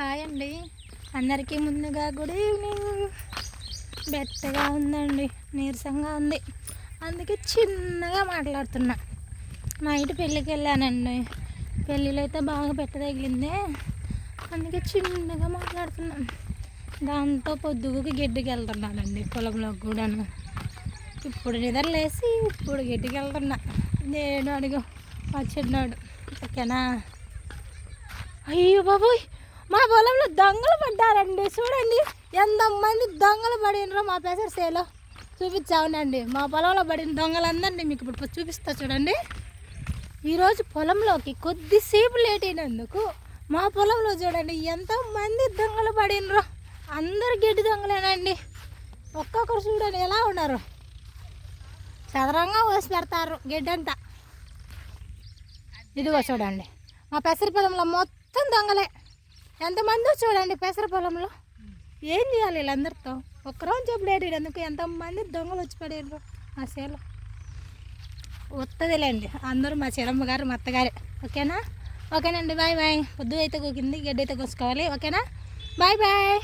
Hi అండి. అందరికీ ముందుగా గుడ్ ఈవినింగ్ బెట్టగా ఉందండి నీరసంగా ఉంది. అందుకే చిన్నగా మాట్లాడుతున్నా. నైట్ పెళ్ళికి వెళ్ళానండి. పెళ్ళిలో అయితే బాగా పెట్ట తగిలింది. అందుకే చిన్నగా మాట్లాడుతున్నాను దాంతో పొద్దుగుకి గడ్డికి వెళ్తున్నానండి పొలంలోకి కూడాను. ఇప్పుడు నిద్రలేసి ఇప్పుడు గడ్డికి వెళ్తున్నా. నేను అడుగు మా చిన్నాడు. ఓకేనా? అయ్యో బాబోయ్! మా పొలంలో దొంగలు పడ్డారండి. చూడండి ఎంతమంది దొంగలు పడినరో మా పెసర్ సేలో. చూపించావునండి. మా పొలంలో పడిన దొంగలందరినీ మీకు ఇప్పుడు చూపిస్తా చూడండి. ఈరోజు పొలంలోకి కొద్దిసేపు లేట్ అయినందుకు మా పొలంలో చూడండి ఎంతమంది దొంగలు పడినరో. అందరు గడ్డి దొంగలేనండి. ఒక్కొక్కరు చూడండి ఎలా ఉన్నారు. చదరంగా పోసి పెడతారు గడ్డి అంతా ఇదిగో చూడండి మా పెసర పొలంలో మొత్తం దొంగలే. ఎంతమందో చూడండి పెసర పొలంలో? ఏం చేయాలి వీళ్ళందరితో? ఒక్కరోజు చెప్పలేడు ఎందుకు ఎంతమంది దొంగలు వచ్చి పడేరు మా సేలో వస్తుందిలేండి అందరూ మా చిరమ్మ గారు మా అత్తగారే. ఓకేనా? ఓకేనండి బాయ్ బాయ్. పొద్దు అయితే కూకింది గడ్డి అయితే కోసుకోవాలి ఓకేనా? Bye bye.